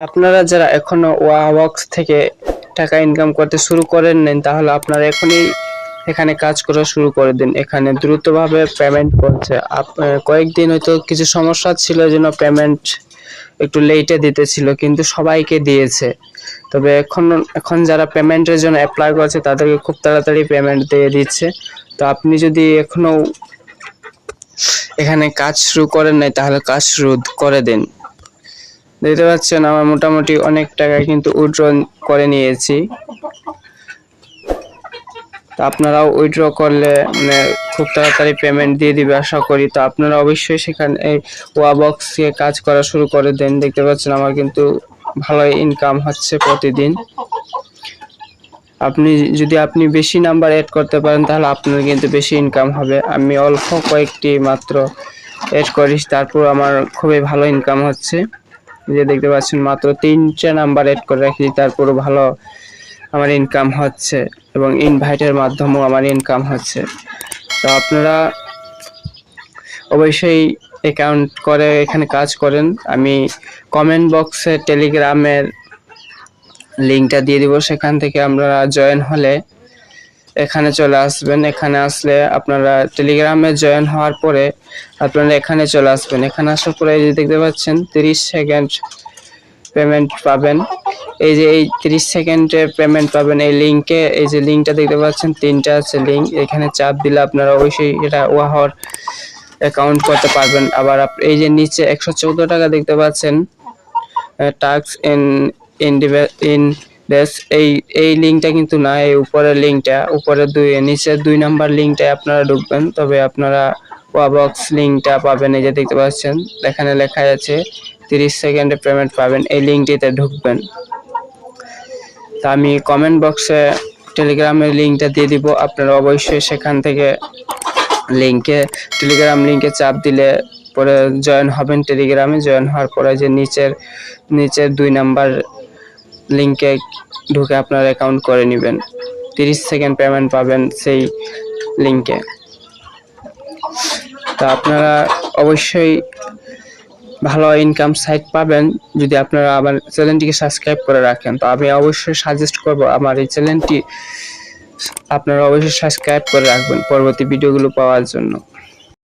আপনারা যারা এখনও ওয়াবক্স থেকে টাকা ইনকাম করতে শুরু করেন নেন তাহলে আপনারা এখনই এখানে কাজ করা শুরু করে দিন। এখানে দ্রুতভাবে পেমেন্ট করছে। কয়েকদিন হয়তো কিছু সমস্যা ছিল যেন পেমেন্ট একটু লেটে দিতেছিল, কিন্তু সবাইকে দিয়েছে। তবে এখন এখন যারা পেমেন্টের জন্য অ্যাপ্লাই করছে, তাদেরকে খুব তাড়াতাড়ি পেমেন্ট দিয়ে দিচ্ছে। তো আপনি যদি এখনও এখানে কাজ শুরু করেন নাই, তাহলে কাজ শুরু করে দিন। দেখতে পাচ্ছেন, আমার মোটামুটি অনেক টাকা কিন্তু উইথড্র করে নিয়েছি। তো আপনারাও উইথড্র করলে মানে খুব তাড়াতাড়ি পেমেন্ট দিয়ে দিবে, আশা করি। তো আপনারা অবশ্যই সেখানে, এই ওয়াবক্সে কাজ করা শুরু করে দেন। দেখতে পাচ্ছেন, আমার কিন্তু ভালোই ইনকাম হচ্ছে প্রতিদিন। আপনি যদি আপনি বেশি নাম্বার অ্যাড করতে পারেন, তাহলে আপনার কিন্তু বেশি ইনকাম হবে। আমি অল্প কয়েকটি মাত্র অ্যাড করি তারপর আমার খুবই ভালো ইনকাম হচ্ছে। যে দেখতে পাচ্ছেন, মাত্র তিনটে নাম্বার অ্যাড করে রাখি তারপরও ভালো আমার ইনকাম হচ্ছে এবং ইনভাইটের মাধ্যমেও আমার ইনকাম হচ্ছে। তো আপনারা অবশ্যই অ্যাকাউন্ট করে, এখানে কাজ করেন। আমি কমেন্ট বক্সে টেলিগ্রামের লিঙ্কটা দিয়ে দিব, সেখান থেকে আপনারা জয়েন হলে এখানে চলে আসবেন। এখানে আসলে আপনারা টেলিগ্রামে জয়েন হওয়ার পরে আপনারা এখানে চলে আসবেন। এখানে আসার পরে এই যে দেখতে পাচ্ছেন, তিরিশ সেকেন্ড পেমেন্ট পাবেন। এই যে এই তিরিশ সেকেন্ডে পেমেন্ট পাবেন। এই লিঙ্কে এই যে লিঙ্কটা দেখতে পাচ্ছেন, তিনটা আছে লিঙ্ক এখানে চাপ দিলে আপনারা অবশ্যই এটা ওয়াহর অ্যাকাউন্ট করতে পারবেন। আবার এই যে নিচে একশো চৌদ্দ টাকা দেখতে পাচ্ছেন টাক্স ইন ইন বেস এই এই লিঙ্কটা কিন্তু না, এই উপরের লিঙ্কটা উপরে দুই, নিচের দুই নাম্বার লিঙ্কটায় আপনারা ঢুকবেন। তবে আপনারা ওয়াবক্স লিঙ্কটা পাবেন, এই যে দেখতে পাচ্ছেন, এখানে লেখা আছে, তিরিশ সেকেন্ডে পেমেন্ট পাবেন, এই লিঙ্কটিতে ঢুকবেন। তা আমি কমেন্ট বক্সে টেলিগ্রামের লিঙ্কটা দিয়ে দিব, আপনারা অবশ্যই সেখান থেকে লিঙ্কে টেলিগ্রাম লিঙ্কে চাপ দিলে পরে জয়েন হবেন টেলিগ্রামে জয়েন হওয়ার পরে যে নিচের নিচের দুই নাম্বার লিঙ্কে ঢুকে আপনার অ্যাকাউন্ট করে নেবেন। তিরিশ সেকেন্ড পেমেন্ট পাবেন সেই লিঙ্কে তা আপনারা অবশ্যই ভালো ইনকাম সাইট পাবেন। যদি আপনারা আমার চ্যানেলটিকে সাবস্ক্রাইব করে রাখেন, তো আমি অবশ্যই সাজেস্ট করব আমার এই চ্যানেলটি আপনারা অবশ্যই সাবস্ক্রাইব করে রাখবেন পরবর্তী ভিডিওগুলো পাওয়ার জন্য।